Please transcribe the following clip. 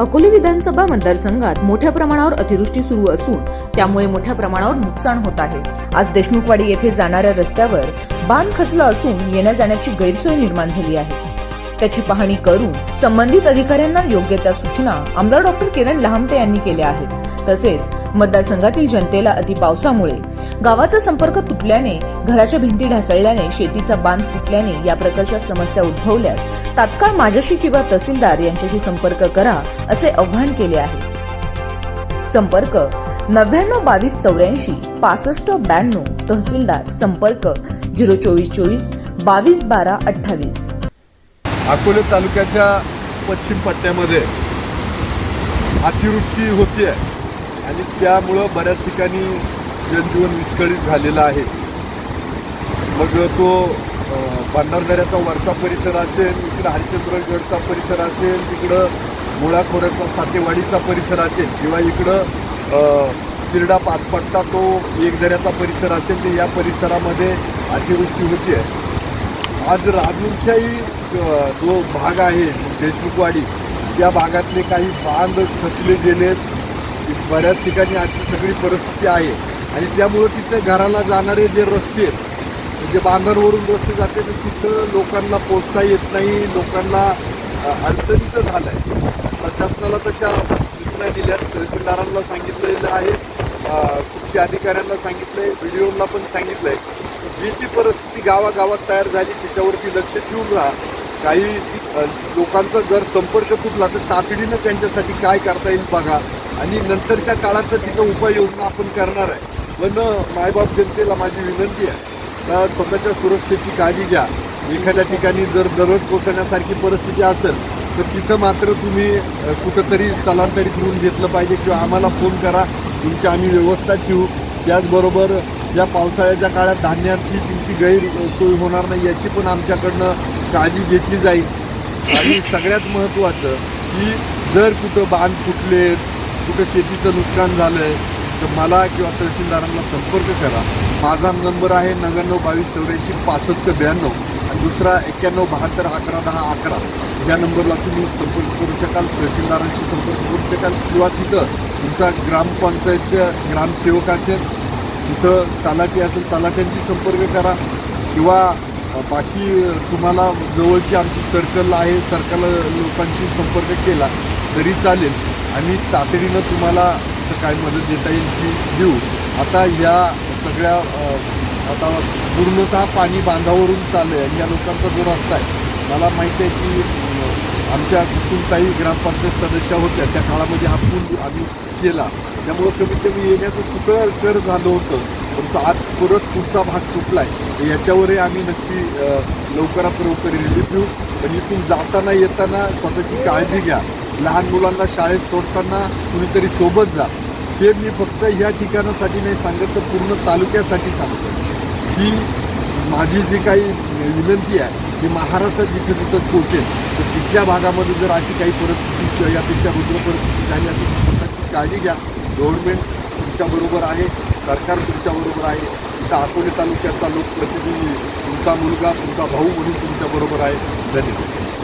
अकोले विधानसभा मतदारसंघात मोठ्या प्रमाणावर अतिवृष्टी सुरू असून त्यामुळे मोठ्या प्रमाणावर नुकसान होत आहे. आज देशमुखवाडी येथे जाणाऱ्या रस्त्यावर बांध खचला असून येण्या जाण्याची गैरसोय निर्माण झाली आहे. त्याची पाहणी करून संबंधित अधिकाऱ्यांना योग्य त्या सूचना आमदार डॉक्टर किरण लहामटे यांनी केल्या आहेत. तसेच मतदारसंघातील जनतेला अतिपावसामुळे गावाचा संपर्क तुटल्याने घराच्या भिंती ढासळल्याने शेतीचा बांध फुटल्याने या प्रकारच्या समस्या उद्भवल्यास तात्काळ माझ्याशी किंवा तहसीलदार यांच्याशी संपर्क करा असे आवाहन केले आहे. संपर्क नव्याण्णव बावीस चौऱ्याऐंशी पासष्ट ब्याण्णव तहसीलदार संपर्क झिरो चोवीस चोवीस बावीस बारा अठ्ठावीस. अकोले तालुक्याच्या पश्चिम पट्ट्यामध्ये अतिवृष्टी होते आणि त्यामुळं बऱ्याच ठिकाणी जनजीवन विस्कळीत झालेलं आहे. मग तो भंडारदऱ्याचा वरचा परिसर असेल इकडं हरिश्चंद्रगडचा परिसर असेल तिकडं मुळाखोऱ्याचा सातेवाडीचा परिसर असेल किंवा इकडं तिरडा पाचपट्टा तो एकदऱ्याचा परिसर असेल तर या परिसरामध्ये अतिवृष्टी होते आज राजूरच्याही जो भाग आहे देशमुखवाडी त्या भागातले काही बांध खचले गेलेत. बऱ्याच ठिकाणी आजची सगळी परिस्थिती आहे. आणि त्यामुळं तिथं घराला जाणारे जे रस्ते आहेत म्हणजे बांधांवरून रस्ते जाते तर तिथं लोकांना पोचता येत नाही. लोकांना अडचणीचं झालं आहे प्रशासनाला तशा सूचना दिल्यात. तहसीलदारांना सांगितलेलं आहे. कृषी अधिकाऱ्यांना सांगितलं सांगितलंय. व्हिडिओला पण सांगितलं आहे जी ती परिस्थिती गावागावात तयार झाली त्याच्यावरती लक्ष ठेवून राहा. काही लोकांचा जर संपर्क तुटला तर तातडीनं त्यांच्यासाठी काय करता येईल बघा. आणि नंतरच्या काळात तर तिथं उपाययोजना आपण करणार आहे. पण मायबाप जनतेला माझी विनंती आहे का स्वतःच्या सुरक्षेची काळजी घ्या. एखाद्या ठिकाणी जर दरड कोसळण्यासारखी परिस्थिती असेल तर तिथं मात्र तुम्ही कुठंतरी स्थलांतरित होऊन घेतलं पाहिजे किंवा आम्हाला फोन करा. तुमची आम्ही व्यवस्था ठेवू. त्याचबरोबर या पावसाळ्याच्या काळात धान्याची तुमची गैरसोय होणार नाही याची पण आमच्याकडनं काळजी घेतली जाईल. आणि सगळ्यात महत्त्वाचं की जर कुठं बांध फुटले कुठं शेतीचं नुकसान झालं आहे तर मला किंवा तहसीलदारांना संपर्क करा. माझा नंबर आहे नव्याण्णव बावीस चौऱ्याऐंशी पासष्ट ब्याण्णव आणि दुसरा एक्क्याण्णव बहात्तर अकरा दहा अकरा. या नंबरला तुम्ही संपर्क करू शकाल तहसीलदारांशी संपर्क करू शकाल किंवा तिथं तुमचा ग्रामपंचायतच्या ग्रामसेवक असेल तिथं तलाठी असेल तलाठ्यांशी संपर्क करा किंवा बाकी तुम्हाला जवळची आमची सर्कल आहे सर्कल लोकांशी संपर्क केला तरी चालेल. आणि तातडीनं तुम्हाला काय मदत देता येईल ती देऊ. आता या सगळ्या आता पूर्णतः पाणी बांधावरून चाललं आहे आणि या लोकांचा जो रस्ता आहे मला माहिती आहे की आमच्या कुसुमताई ग्रामपंचायत सदस्या होत्या. त्या काळामध्ये हा पूल आम्ही केला. त्यामुळं कमीत कमी येण्याचं सुकर कर झालं होतं. परंतु आज परत पुढचा भाग तुटला आहे याच्यावरही आम्ही नक्की लवकरात लवकर रिलीफ देऊ. पण इथून जाताना येताना स्वतःची काळजी घ्या. लहान मुलांना शाळेत सोडताना कुणीतरी सोबत जा. हे मी फक्त ह्या ठिकाणासाठी नाही सांगत तर पूर्ण तालुक्यासाठी सांगतो. की माझी जी काही विनंती आहे ती महाराष्ट्रात जिथे जिथं पोचेल तर तिथल्या भागामध्ये जर अशी काही परिस्थिती यापेक्षा रुग्ण परिस्थिती झाली असेल तर स्वतःची काळजी घ्या. गव्हर्नमेंट तुमच्याबरोबर आहे सरकार तुमच्याबरोबर आहे. इथं अकोले तालुक्याचा लोकप्रतिनिधी तुमचा मुलगा तुमचा भाऊ म्हणून तुमच्याबरोबर आहे. धन्यवाद.